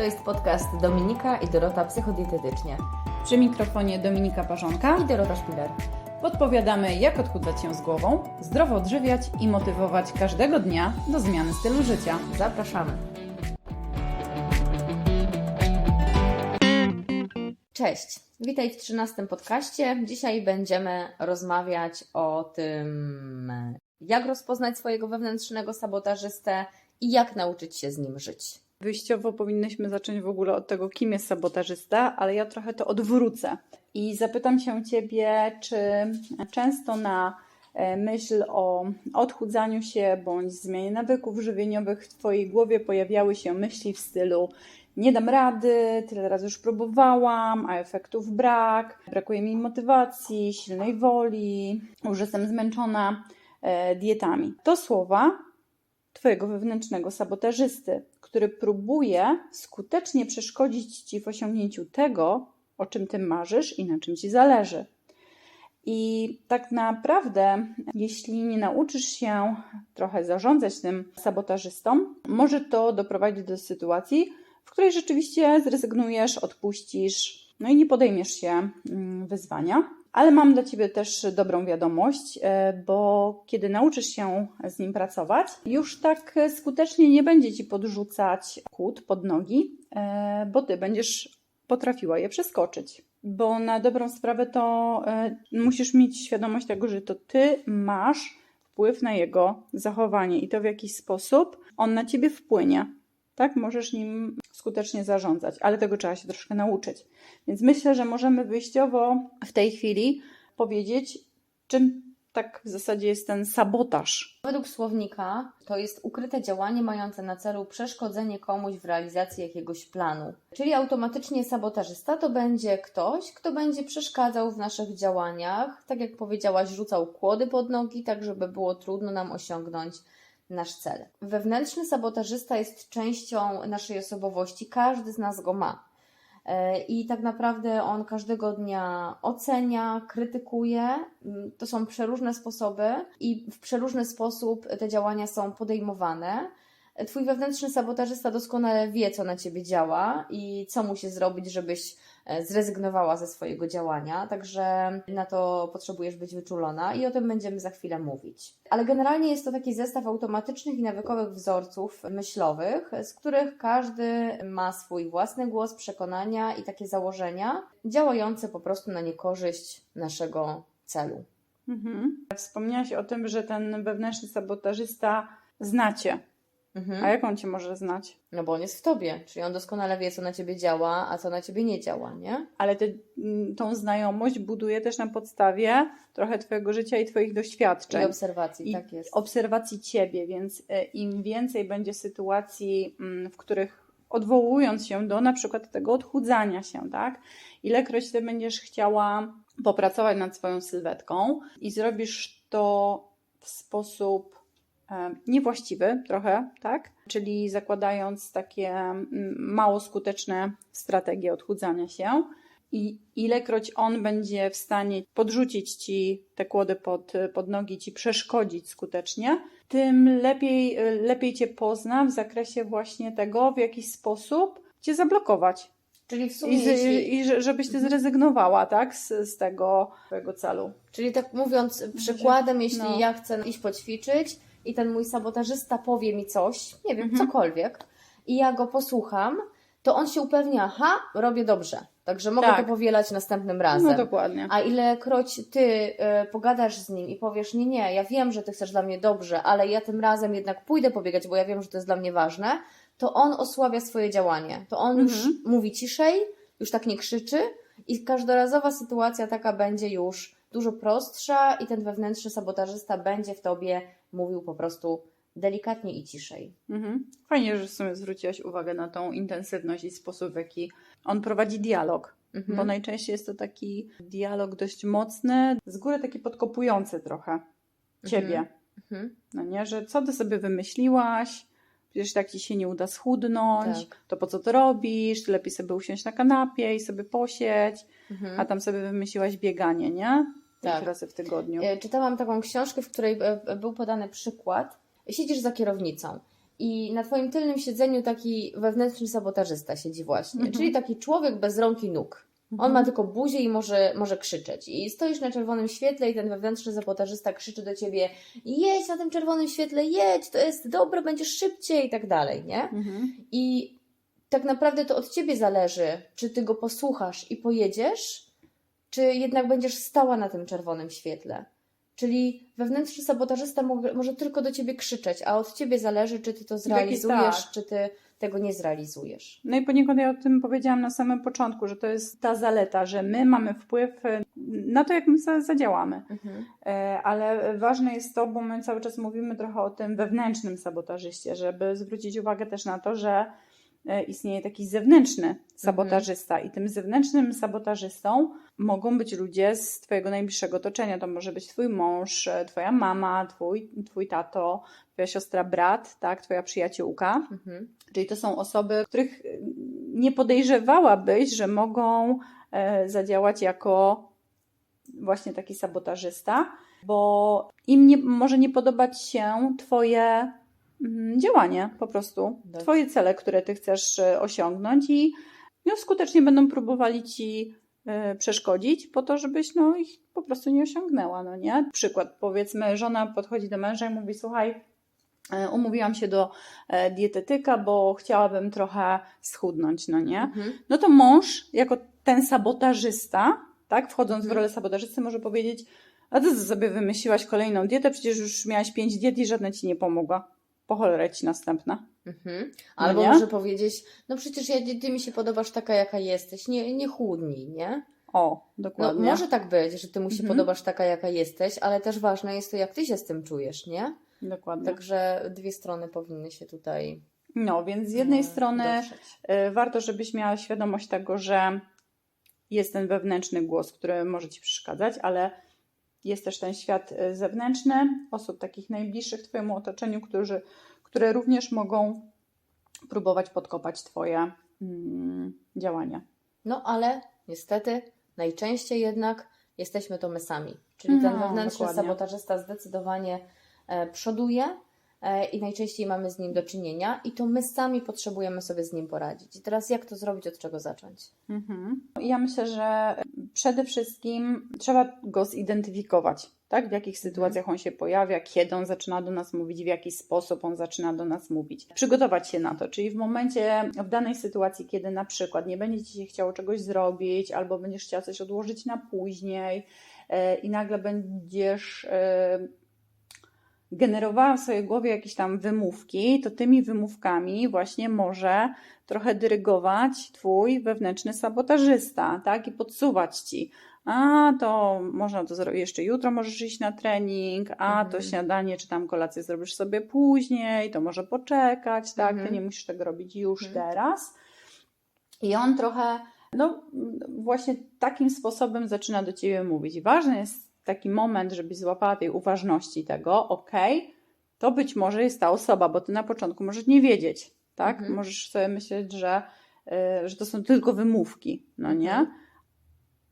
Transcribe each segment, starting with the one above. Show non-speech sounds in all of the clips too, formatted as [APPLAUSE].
To jest podcast Dominika i Dorota Psychodietetycznie Przy mikrofonie Dominika Parzonka i Dorota Szpiler. podpowiadamy, jak odchudzać się z głową, zdrowo odżywiać i motywować każdego dnia do zmiany stylu życia. Zapraszamy. Cześć, witaj w 13 podcaście. Dzisiaj będziemy rozmawiać o tym, jak rozpoznać swojego wewnętrznego sabotażystę i jak nauczyć się z nim żyć. Wyjściowo powinnyśmy zacząć w ogóle od tego, kim jest sabotażysta, ale ja trochę to odwrócę i zapytam się Ciebie, czy często na e, myśl o odchudzaniu się bądź zmianie nawyków żywieniowych w Twojej głowie pojawiały się myśli w stylu nie dam rady, tyle razy już próbowałam, a efektów brak, brakuje mi motywacji, silnej woli, już jestem zmęczona e, dietami. To słowa Twojego wewnętrznego sabotażysty, który próbuje skutecznie przeszkodzić Ci w osiągnięciu tego, o czym Ty marzysz i na czym Ci zależy. I tak naprawdę, jeśli nie nauczysz się trochę zarządzać tym sabotażystą, może to doprowadzić do sytuacji, w której rzeczywiście zrezygnujesz, odpuścisz, no i nie podejmiesz się mm, wyzwania. Ale mam dla Ciebie też dobrą wiadomość, e, bo kiedy nauczysz się z nim pracować, już tak skutecznie nie będzie Ci podrzucać kłód pod nogi, e, bo Ty będziesz potrafiła je przeskoczyć. Bo na dobrą sprawę to e, musisz mieć świadomość tego, że to Ty masz wpływ na jego zachowanie i to w jakiś sposób on na Ciebie wpłynie tak? Możesz nim skutecznie zarządzać, ale tego trzeba się troszkę nauczyć. Więc myślę, że możemy wyjściowo w tej chwili powiedzieć, czym tak w zasadzie jest ten sabotaż. Według słownika to jest ukryte działanie mające na celu przeszkodzenie komuś w realizacji jakiegoś planu. Czyli automatycznie sabotażysta to będzie ktoś, kto będzie przeszkadzał w naszych działaniach, tak jak powiedziałaś, rzucał kłody pod nogi, tak żeby było trudno nam osiągnąć nasz cel. Wewnętrzny sabotażysta jest częścią naszej osobowości, każdy z nas go ma. E, I tak naprawdę on każdego dnia ocenia, krytykuje. Mm, To są przeróżne sposoby i w przeróżny sposób te działania są podejmowane. Twój wewnętrzny sabotażysta doskonale wie, co na ciebie działa i co musi zrobić, żebyś e, zrezygnowała ze swojego działania, także na to potrzebujesz być wyczulona i o tym będziemy za chwilę mówić. Ale generalnie jest to taki zestaw automatycznych i nawykowych wzorców myślowych, z których każdy ma swój własny głos, przekonania i takie założenia, działające po prostu na niekorzyść naszego celu. Mhm. Wspomniałaś o tym, że ten wewnętrzny sabotażysta znacie. Mhm. A jak on cię może znać? No bo on jest w tobie, czyli on doskonale wie, co na ciebie działa, a co na ciebie nie działa, nie? Ale ty, mm, tą znajomość buduje też na podstawie trochę Twojego życia i Twoich doświadczeń. I obserwacji, I tak jest. obserwacji ciebie, więc e, im więcej będzie sytuacji, mm, w których odwołując się do na przykład tego odchudzania się, tak? Ilekroć ty będziesz chciała popracować nad swoją sylwetką i zrobisz to w sposób niewłaściwy trochę, tak? Czyli zakładając takie mm, mało skuteczne strategie odchudzania się, i ilekroć on będzie w stanie podrzucić ci te kłody pod, pod nogi, ci przeszkodzić skutecznie, tym lepiej, lepiej cię pozna w zakresie właśnie tego, w jaki sposób cię zablokować. Czyli w sumie, I, jeśli, i że- żebyś ty zrezygnowała tak, z, z tego twojego celu. czyli tak mówiąc przykładem, jeśli no. ja chcę iść poćwiczyć i ten mój sabotażysta powie mi coś, nie wiem, Mhm. cokolwiek, i ja go posłucham, to on się upewnia, aha, robię dobrze, także mogę Tak. to powielać następnym razem. No dokładnie. A ilekroć ty y, pogadasz z nim i powiesz, nie, nie, ja wiem, że ty chcesz dla mnie dobrze, ale ja tym razem jednak pójdę pobiegać, bo ja wiem, że to jest dla mnie ważne, to on osłabia swoje działanie. To on już Mhm. mówi ciszej, już tak nie krzyczy i każdorazowa sytuacja taka będzie już dużo prostsza i ten wewnętrzny sabotażysta będzie w tobie mówił po prostu delikatnie i ciszej. Mhm. Fajnie, że w sumie zwróciłaś uwagę na tą intensywność i sposób, w jaki on prowadzi dialog. Mhm. Bo najczęściej jest to taki dialog dość mocny, z góry taki podkopujący trochę ciebie. Mhm. No nie, że co ty sobie wymyśliłaś? Przecież tak ci się nie uda schudnąć, Tak. to po co to robisz? Lepiej sobie usiąść na kanapie i sobie posieć, Mhm. a tam sobie wymyśliłaś bieganie, nie? Tak. razy w tygodniu. E, Czytałam taką książkę, w której e, był podany przykład. Siedzisz za kierownicą I na twoim tylnym siedzeniu taki wewnętrzny sabotażysta siedzi właśnie, Mhm. czyli taki człowiek bez rąk i nóg. On ma tylko buzię i może, może krzyczeć. I stoisz na czerwonym świetle i ten wewnętrzny sabotażysta krzyczy do ciebie jedź na tym czerwonym świetle, jedź, to jest dobre, będziesz szybciej i tak dalej, nie? Mhm. I tak naprawdę to od ciebie zależy, czy ty go posłuchasz i pojedziesz, czy jednak będziesz stała na tym czerwonym świetle. Czyli wewnętrzny sabotażysta mo- może tylko do ciebie krzyczeć, a od ciebie zależy, czy ty to zrealizujesz, tak. czy ty tego nie zrealizujesz. No i poniekąd ja o tym powiedziałam na samym początku, że to jest ta zaleta, że my mamy wpływ e, na to, jak my za- zadziałamy. E, Ale ważne jest to, bo my cały czas mówimy trochę o tym wewnętrznym sabotażyście, żeby zwrócić uwagę też na to, że istnieje taki zewnętrzny sabotażysta i tym zewnętrznym sabotażystą mogą być ludzie z Twojego najbliższego otoczenia. To może być Twój mąż, e, Twoja mama, Twój, twój tato, Twoja siostra, brat, tak, Twoja przyjaciółka. Mhm. Czyli to są osoby, których y, nie podejrzewałabyś, że mogą e, zadziałać jako właśnie taki sabotażysta, bo im nie, może nie podobać się Twoje działanie po prostu, Dobrze. Twoje cele, które Ty chcesz e, osiągnąć i no, skutecznie będą próbowali Ci e, przeszkodzić po to, żebyś no, ich po prostu nie osiągnęła, no nie? Przykład, powiedzmy, żona podchodzi do męża i mówi, słuchaj, e, umówiłam się do dietetyka, bo chciałabym trochę schudnąć, no nie? Mhm. No to mąż, jako ten sabotażysta, tak, wchodząc w Mhm. rolę sabotażysty, może powiedzieć, a ty sobie wymyśliłaś kolejną dietę, przecież już miałaś pięć diet i żadna ci nie pomogła. Po cholerę ci następna. Mhm. No Albo nie? może powiedzieć, no przecież ja, ty mi się podobasz taka, jaka jesteś, nie, nie chudnij, nie? O, No, dokładnie. może tak być, że ty mu się Mhm. podobasz taka, jaka jesteś, ale też ważne jest to, jak ty się z tym czujesz, nie? Dokładnie. Także dwie strony powinny się tutaj. No, więc z jednej e, strony dotrzeć. y, warto, żebyś miała świadomość tego, że jest ten wewnętrzny głos, który może ci przeszkadzać, ale jest też ten świat y, zewnętrzny, osób takich najbliższych Twojemu otoczeniu, którzy, które również mogą próbować podkopać Twoje mm, działania. No ale niestety najczęściej jednak jesteśmy to my sami. Czyli ten No, wewnętrzny dokładnie. sabotażysta zdecydowanie e, przoduje e, i najczęściej mamy z nim do czynienia i to my sami potrzebujemy sobie z nim poradzić. I teraz jak to zrobić, od czego zacząć? Mhm. Ja myślę, że przede wszystkim trzeba go zidentyfikować, tak? W jakich sytuacjach on się pojawia, kiedy on zaczyna do nas mówić, w jaki sposób on zaczyna do nas mówić. Przygotować się na to, czyli w momencie, w danej sytuacji, kiedy na przykład nie będzie ci się chciało czegoś zrobić, albo będziesz chciała coś odłożyć na później e, i nagle będziesz e, generowała w swojej głowie jakieś tam wymówki, to tymi wymówkami właśnie może trochę dyrygować twój wewnętrzny sabotażysta, tak? I podsuwać ci. A to można to zrobić jeszcze jutro, możesz iść na trening, a to Mhm. śniadanie czy tam kolację zrobisz sobie później, to może poczekać, tak? Ty Mhm. nie musisz tego robić już Mhm. teraz. I on trochę, no właśnie takim sposobem zaczyna do ciebie mówić. Ważny jest taki moment, żebyś złapała tej uważności tego, okej, to być może jest ta osoba, bo ty na początku możesz nie wiedzieć, tak? Mhm. Możesz sobie myśleć, że, y, że to są tylko wymówki, no nie? Mhm.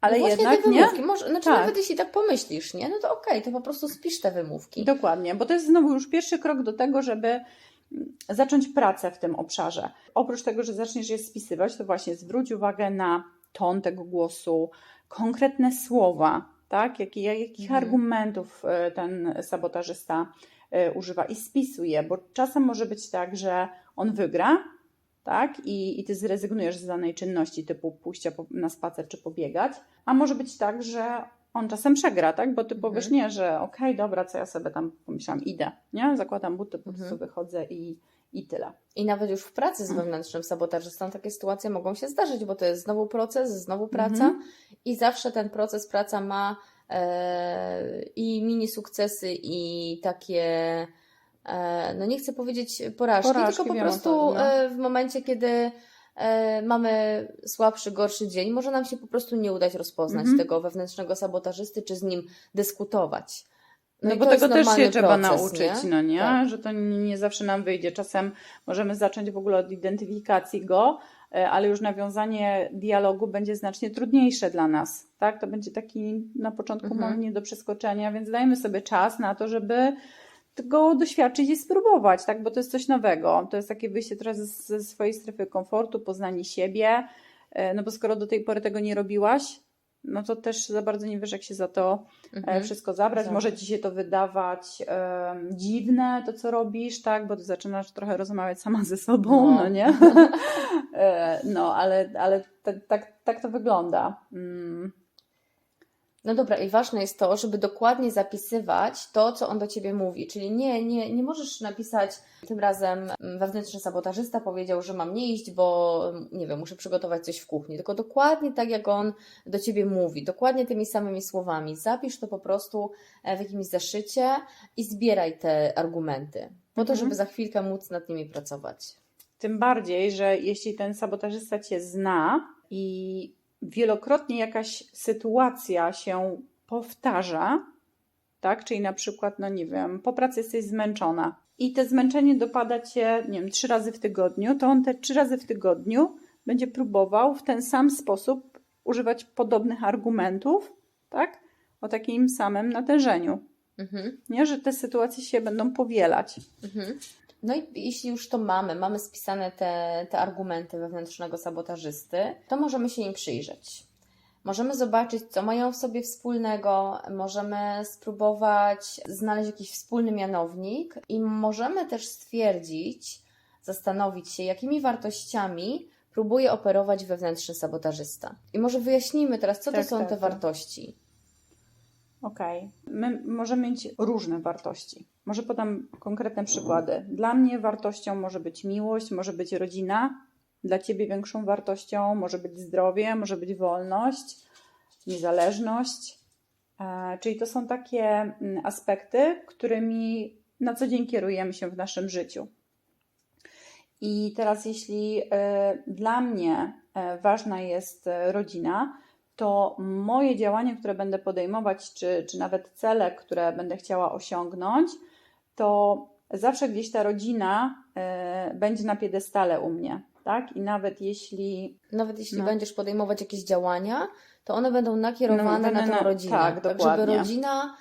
Ale no właśnie jednak te nie. wymówki, może, znaczy Tak. nawet jeśli tak pomyślisz, nie? No to okej, to po prostu spisz te wymówki. Dokładnie, bo to jest znowu już pierwszy krok do tego, żeby mm, zacząć pracę w tym obszarze. Oprócz tego, że zaczniesz je spisywać, to właśnie zwróć uwagę na ton tego głosu, konkretne słowa, tak? Jaki, jakich Mhm. argumentów e, ten sabotażysta e, używa i spisuje, je, bo czasem może być tak, że on wygra, tak? I, i ty zrezygnujesz z danej czynności typu pójścia po, na spacer czy pobiegać, a może być tak, że on czasem przegra, tak? Bo ty Mhm. powiesz nie, że okej, dobra, co ja sobie tam pomyślałam, idę, nie? Zakładam buty, po Mhm. prostu wychodzę i, i tyle. I nawet już w pracy z Mhm. wewnętrznym sabotażystą takie sytuacje mogą się zdarzyć, bo to jest znowu proces, znowu praca Mhm. i zawsze ten proces, praca ma e, i mini sukcesy i takie, e, no nie chcę powiedzieć porażki, Porażki, tylko po prostu co, no. e, w momencie, kiedy e, mamy słabszy, gorszy dzień, może nam się po prostu nie udać rozpoznać Mhm. tego wewnętrznego sabotażysty, czy z nim dyskutować. No, i bo tego też się normalny trzeba proces, nauczyć, nie? no nie? Tak. Że to nie, nie zawsze nam wyjdzie. Czasem możemy zacząć w ogóle od identyfikacji go, e, ale już nawiązanie dialogu będzie znacznie trudniejsze dla nas, tak? To będzie taki na początku Mhm. moment nie do przeskoczenia, więc dajmy sobie czas na to, żeby go doświadczyć i spróbować, tak? Bo to jest coś nowego. To jest takie wyjście teraz ze swojej strefy komfortu, poznanie siebie. E, no bo skoro do tej pory tego nie robiłaś, no to też za bardzo nie wiesz, jak się za to mhm. wszystko zabrać. Zabrać. Może ci się to wydawać e, dziwne, to co robisz, tak? Bo ty zaczynasz trochę rozmawiać sama ze sobą, no, no nie? [LAUGHS] e, no, ale, ale tak, tak, tak to wygląda. Mm. No dobra, i ważne jest to, żeby dokładnie zapisywać to, co on do ciebie mówi. Czyli nie, nie, nie możesz napisać, tym razem wewnętrzny sabotażysta powiedział, że mam nie iść, bo nie wiem, muszę przygotować coś w kuchni. Tylko dokładnie tak, jak on do ciebie mówi, dokładnie tymi samymi słowami. Zapisz to po prostu e, w jakimś zaszycie i zbieraj te argumenty, po to, mhm. żeby za chwilkę móc nad nimi pracować. Tym bardziej, że jeśli ten sabotażysta cię zna i wielokrotnie jakaś sytuacja się powtarza, tak? Czyli na przykład, no nie wiem, po pracy jesteś zmęczona i te zmęczenie dopada cię, nie wiem, trzy razy w tygodniu, to on te trzy razy w tygodniu będzie próbował w ten sam sposób używać podobnych argumentów, tak? O takim samym natężeniu. Mhm. Nie, że te sytuacje się będą powielać. Mhm. No i jeśli już to mamy, mamy spisane te, te argumenty wewnętrznego sabotażysty, to możemy się im przyjrzeć. Możemy zobaczyć, co mają w sobie wspólnego, możemy spróbować znaleźć jakiś wspólny mianownik i możemy też stwierdzić, zastanowić się, jakimi wartościami próbuje operować wewnętrzny sabotażysta. I może wyjaśnijmy teraz, co tak, to są tak, te tak. wartości. Okej. Okay. My możemy mieć różne wartości. Może podam konkretne przykłady. Dla mnie wartością może być miłość, może być rodzina. Dla ciebie większą wartością może być zdrowie, może być wolność, niezależność. E, czyli to są takie mm, aspekty, którymi na co dzień kierujemy się w naszym życiu. I teraz, jeśli e, dla mnie e, ważna jest rodzina, to moje działanie, które będę podejmować, czy, czy nawet cele, które będę chciała osiągnąć, to zawsze gdzieś ta rodzina y, będzie na piedestale u mnie. Tak? I nawet jeśli. Nawet jeśli no. będziesz podejmować jakieś działania, to one będą nakierowane no, na tą rodzinę. Tak, tak żeby rodzina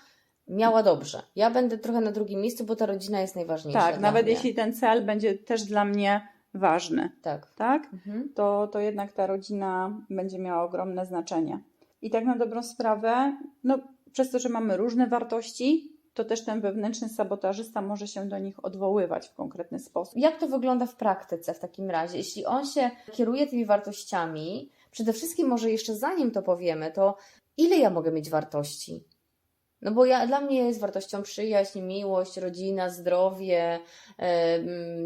miała dobrze. Ja będę trochę na drugim miejscu, bo ta rodzina jest najważniejsza. Tak, nawet mnie. jeśli ten cel będzie też dla mnie ważny, tak, tak? Mhm. To, to jednak ta rodzina będzie miała ogromne znaczenie. I tak na dobrą sprawę, no, przez to, że mamy różne wartości, to też ten wewnętrzny sabotażysta może się do nich odwoływać w konkretny sposób. Jak to wygląda w praktyce w takim razie? Jeśli on się kieruje tymi wartościami, przede wszystkim może jeszcze zanim to powiemy, to ile ja mogę mieć wartości? No bo ja, dla mnie jest wartością przyjaźń, miłość, rodzina, zdrowie,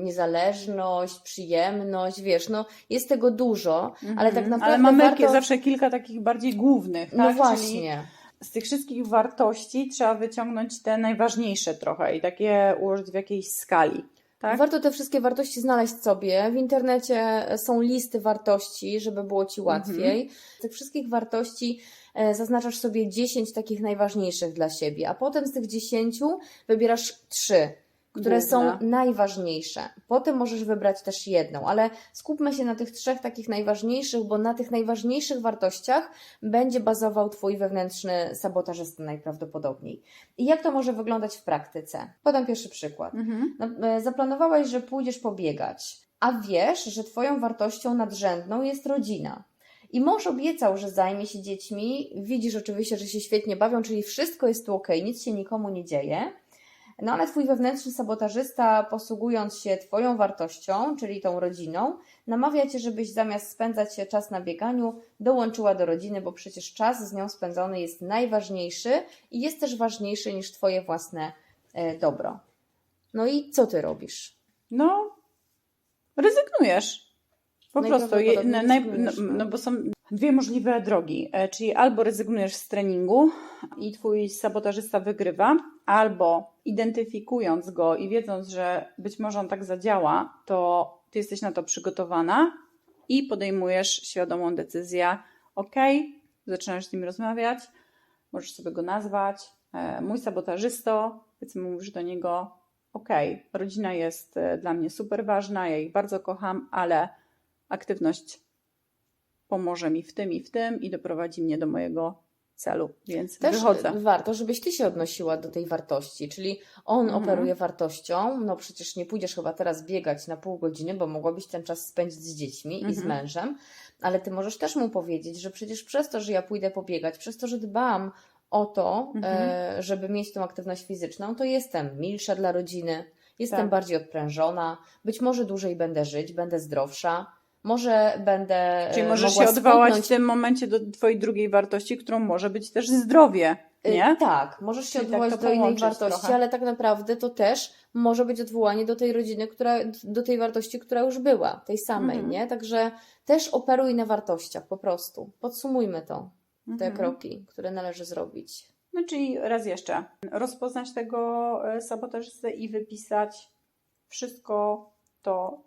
niezależność, przyjemność, wiesz, no jest tego dużo, ale tak mhm. naprawdę Ale mamy warto... zawsze kilka takich bardziej głównych, No tak? właśnie. Czyli z tych wszystkich wartości trzeba wyciągnąć te najważniejsze trochę i takie ułożyć w jakiejś skali. Tak? Warto te wszystkie wartości znaleźć sobie. W internecie są listy wartości, żeby było Ci łatwiej. Mhm. Z tych wszystkich wartości E, zaznaczasz sobie 10 takich najważniejszych dla siebie, a potem z tych 10 wybierasz 3, które są najważniejsze. Potem możesz wybrać też jedną, ale skupmy się na tych trzech takich najważniejszych, bo na tych najważniejszych wartościach będzie bazował Twój wewnętrzny sabotażysta najprawdopodobniej. I jak to może wyglądać w praktyce? Podam pierwszy przykład. Mhm. No, e, zaplanowałaś, że pójdziesz pobiegać, a wiesz, że Twoją wartością nadrzędną jest rodzina. I mąż obiecał, że zajmie się dziećmi. Widzisz oczywiście, że się świetnie bawią, czyli wszystko jest tu ok, nic się nikomu nie dzieje. No ale twój wewnętrzny sabotażysta, posługując się twoją wartością, czyli tą rodziną, namawia cię, żebyś zamiast spędzać czas na bieganiu, dołączyła do rodziny, bo przecież czas z nią spędzony jest najważniejszy i jest też ważniejszy niż twoje własne e, dobro. No i co ty robisz? No, rezygnujesz. Po prostu, je, naj, no, no bo są dwie możliwe drogi, e, czyli albo rezygnujesz z treningu i twój sabotażysta wygrywa, albo identyfikując go i wiedząc, że być może on tak zadziała, to ty jesteś na to przygotowana i podejmujesz świadomą decyzję, ok, zaczynasz z nim rozmawiać, możesz sobie go nazwać, e, mój sabotażysto, powiedzmy mówisz do niego, ok, rodzina jest e, dla mnie super ważna, ja ich bardzo kocham, ale aktywność pomoże mi w tym i w tym i doprowadzi mnie do mojego celu, więc Też wychodzę. warto, żebyś ty się odnosiła do tej wartości, czyli on Mhm. operuje wartością, no przecież nie pójdziesz chyba teraz biegać na pół godziny, bo mogłabyś ten czas spędzić z dziećmi i z Mhm. mężem, ale ty możesz też mu powiedzieć, że przecież przez to, że ja pójdę pobiegać, przez to, że dbam o to, Mhm. e, żeby mieć tą aktywność fizyczną, to jestem milsza dla rodziny, jestem Tak. bardziej odprężona, być może dłużej będę żyć, będę zdrowsza, może będę Czyli e, możesz mogła się odwołać w tym momencie do twojej drugiej wartości, którą może być też zdrowie, Y, nie? Tak, możesz się Czyli tak odwołać to do innej wartości, trochę. ale tak naprawdę to też może być odwołanie do tej rodziny, która, do tej wartości, która już była, tej samej, Mhm. nie? Także też operuj na wartościach po prostu. Podsumujmy to, te Mhm. kroki, które należy zrobić. No czyli raz jeszcze, rozpoznać tego e, sabotażystę i wypisać wszystko to,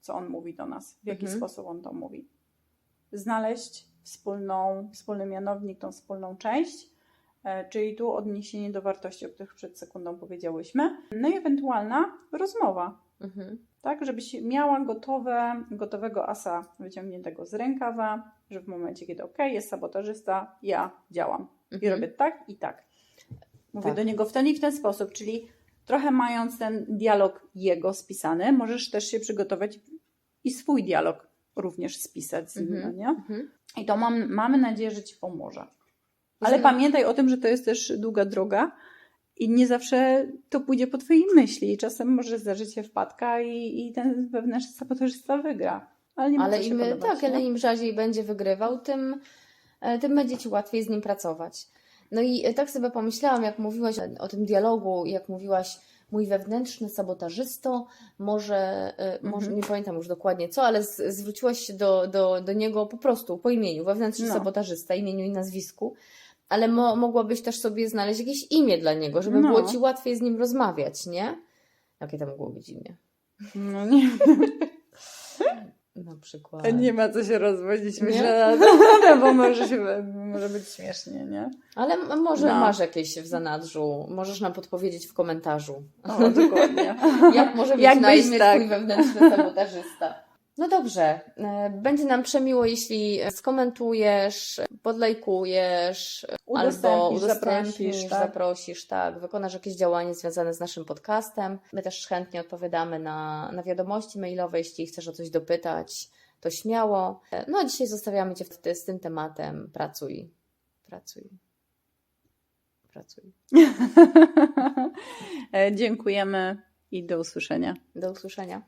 co on mówi do nas, w jaki Mhm. sposób on to mówi. Znaleźć wspólną, wspólny mianownik, tą wspólną część, e, czyli tu odniesienie do wartości, o których przed sekundą powiedziałyśmy. No i ewentualna rozmowa, Mhm. tak, żebyś miała gotowe, gotowego asa wyciągniętego z rękawa, że w momencie, kiedy ok, jest sabotażysta, ja działam i Mhm. robię tak i tak. Mówię Tak. do niego w ten i w ten sposób, czyli trochę mając ten dialog jego spisany, możesz też się przygotować i swój dialog również spisać z nim, Mhm. no nie? Mhm. I to mam, mamy nadzieję, że Ci pomoże. Ale pamiętaj o tym, że to jest też długa droga i nie zawsze to pójdzie po Twojej myśli. Czasem może zdarzyć się wpadka i, i ten wewnętrzny sabotażysta wygra. Ale nie Ale im, podobać, tak, nie? ale im rzadziej będzie wygrywał, tym, e, tym będzie Ci łatwiej z nim pracować. No i e, tak sobie pomyślałam, jak mówiłaś o, tym dialogu, jak mówiłaś, mój wewnętrzny sabotażysto, może, e, może Mhm. nie pamiętam już dokładnie co, ale z, zwróciłaś się do, do, do niego po prostu po imieniu, wewnętrzny No. sabotażysta, imieniu i nazwisku. Ale mo, mogłabyś też sobie znaleźć jakieś imię dla niego, żeby No. było Ci łatwiej z nim rozmawiać, nie? Jakie to mogło być imię? No nie, Na przykład. nie ma co się rozwodzić, myślę, [LAUGHS] no, bo może, się, może być śmiesznie, nie? Ale może No. masz jakieś w zanadrzu, możesz nam podpowiedzieć w komentarzu. O, dokładnie. [LAUGHS] Jak może mieć Jak na imię tak. twój wewnętrzny sabotażysta? No dobrze, e, będzie nam przemiło, jeśli skomentujesz, podlajkujesz, albo Udostępnisz, zaprosisz, tak? zaprosisz, tak, wykonasz jakieś działanie związane z naszym podcastem. My też chętnie odpowiadamy na, na wiadomości mailowe, jeśli chcesz o coś dopytać, to śmiało. E, No a dzisiaj zostawiamy Cię w, z tym tematem. Pracuj, pracuj, pracuj. [LAUGHS] E, Dziękujemy i do usłyszenia. Do usłyszenia.